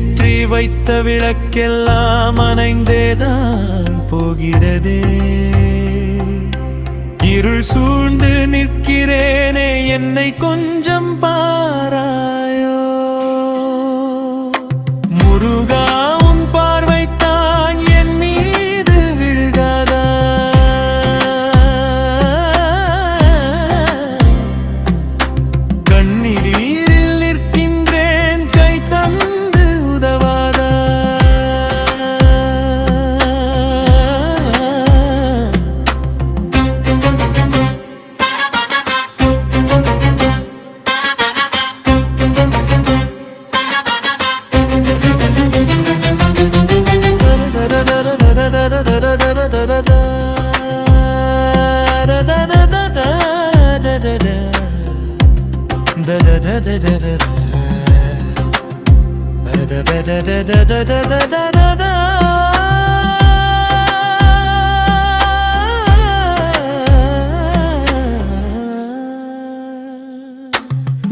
ஏற்றி வைத்த விளக்கெல்லாம் அணைந்தேதான் போகிறதே. இருள் சூழ்ந்து நிற்கிறேனே என்னை கொஞ்சம் பாராயோ. முருகா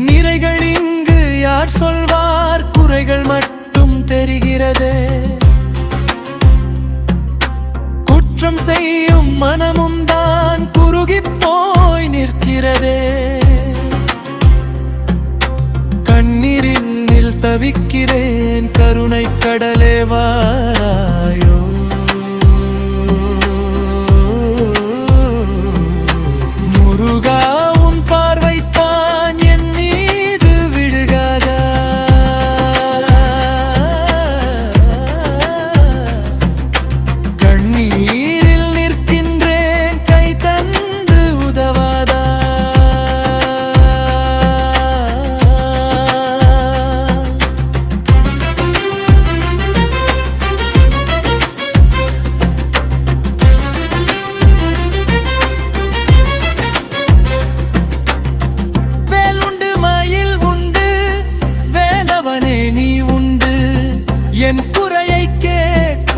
நிறைகள் இங்கு யார் சொல்வார்? குறைகள் மட்டும் தெரிகிறதே. குற்றம் செய்யும் மனமும் தான் குறுகி போய் நிற்கிறதே. கண்ணீரில் தவிக்கிறேன் கருணை கடலே வாராயோ.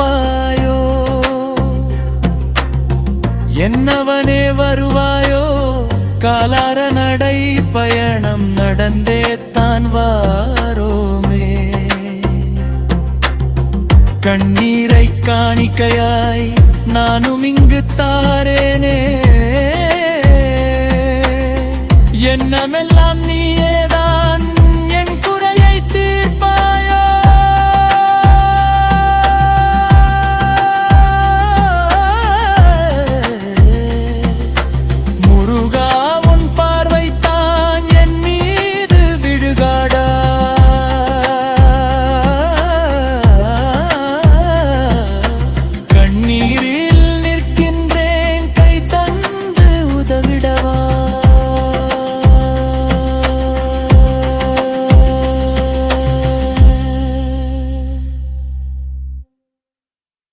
கேட்பாயோ என்னவனே வருவாயோ? காலார நடை பயணம் நடந்தே தான் வாரோமே. கண்ணீரை காணிக்கையாய் நானும் இங்கு தாரேனே. என்னமெல்லாம் நீ